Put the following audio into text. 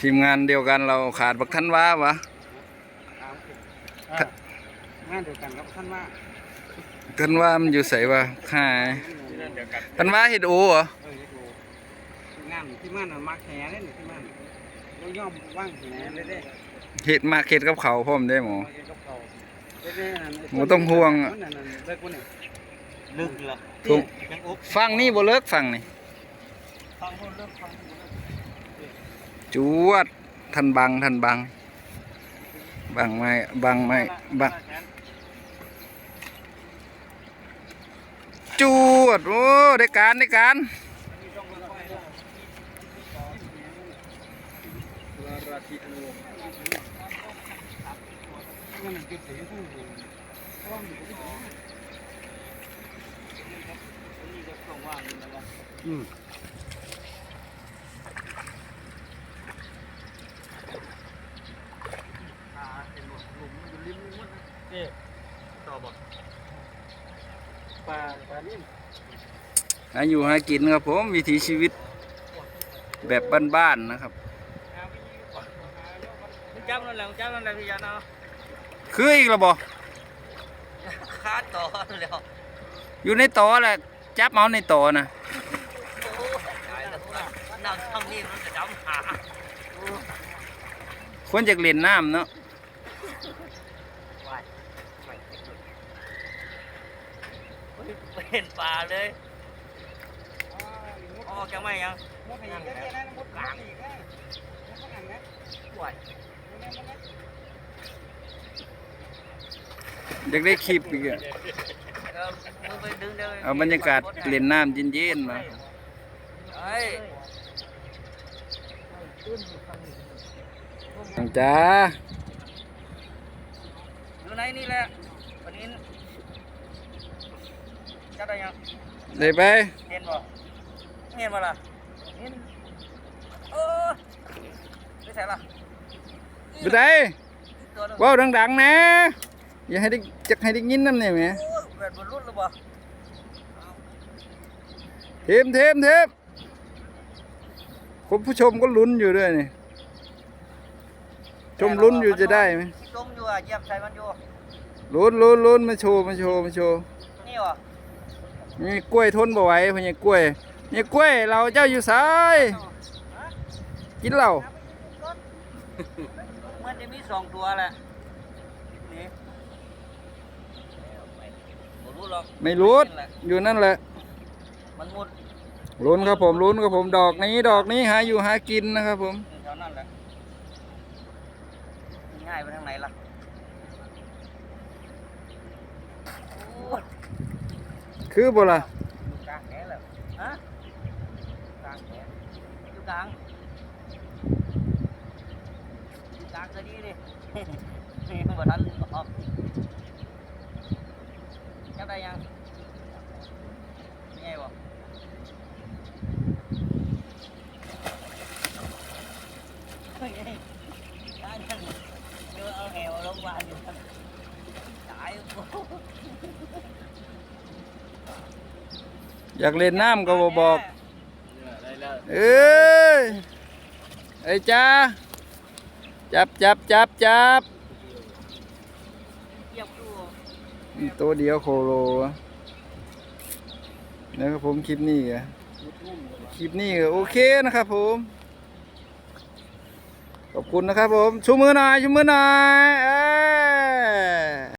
ทีมงานเดียวกันเราขาดบักทันว้าวะอ่างานเดียวกันครับท่านว่าทันว่ามันอยู่ใส่วะค่ายงานเดียวกันทันว่าเฮ็ดโอเหรอเออดูงานที่มันน่ะมักแหเลยนี่ที่มันเราย่อมว่างแหเลยเด้เฮ็ดมาเฮ็ดกับเขาวพร้อมได้หมอมาเก็บกับเขาเด้ๆนั่นไหมูต้องห่วงอะมันนั่นนั่นเลิกกูนี่ลึกเหรอถูกยังอุ๊บฟังนี่บ่เลิกฟังนี่ฟังพูดเลิกฟังพูดเลิก จวดทันบังทันบัง บังไม่บังไม่บังจวดโอ้ได้การได้การอืม ต่อบอกปลาปลานิ่มอาอยู่หากินครับผมวิถีชีวิตแบบบ้านๆนะครับจับนั่นแหละจับนั่นแหละพี่ยานาคืออีกแล้วบ่คาดต่อแล้วอยู่ในต่อแหละจับเอาในต่อนะนั่งทำนี่มันจะจำหาควรจะเล่นน้ำเนาะ เห็นปลาเลยออกจากไม่ยังกลางปวดอยากได้คลิปอีกอะมือไปดึงเดี๋ยวเอาบรรยากาศเล่นน้ำเย็นๆมาเฮ้ยจ้าอยู่ไหนนี่แหละวันนี้ จับได้ยังได้ไปเห็นบ่เห็นบ่ล่ะเห็นเออไม่ใช่ล่ะไปได้ตัวนึงว้าวดังๆนะอย่าให้ได้จักให้ได้ยินน้ำเนี่ยแหมโอ้ยเวทบนรุ่นหรือบ่เทมเทมเทมคุณผู้ชมก็ลุ้นอยู่ด้วยนี่ชมลุ้นอยู่จะได้ไหมจมอยู่อะเหยียบใส่มันอยู่ลุ้นลุ้นลุ้นมาโชว์มาโชว์มาโชว์นี่วะ มีกล้วยทนบ่ไหวพญากล้วย นี่กล้วยเราเจ้าอยู่ซ้ายกินเหล้ามันจะมีสองตัวแหละนี่บ่รู้หรอกไม่รู้อยู่นั่นแหละ มันมุดลุ้นครับผมลุ้นครับผมดอกนี้ดอกนี้หาอยู่หากินนะครับผมอยู่แถวนั้นแหละง่ายไปทางไหนล่ะโอ้ย คือบ่ล่ะอยู่กลางแหแล้วฮะกลางแหอยู่กลางอยู่กลางก็ดีดินี่บ่ทันออกจับได้ยังยังไงบ่เฮ้ยได้ยังเดี๋ยวเอาแหวลงมาอยู่ครับตายโอ้โหอยากเล่นน้ำก็บ่บอกเอ้ยไอ้จ้าจับจับจับจับเหยียบดูตัวเดียวโคโลอะนะครับผมคลิปนี้อะคลิปนี้ก็โอเคนะครับผมขอบคุณนะครับผมชูมือหน่อยชูมือหน่อยเอ้ย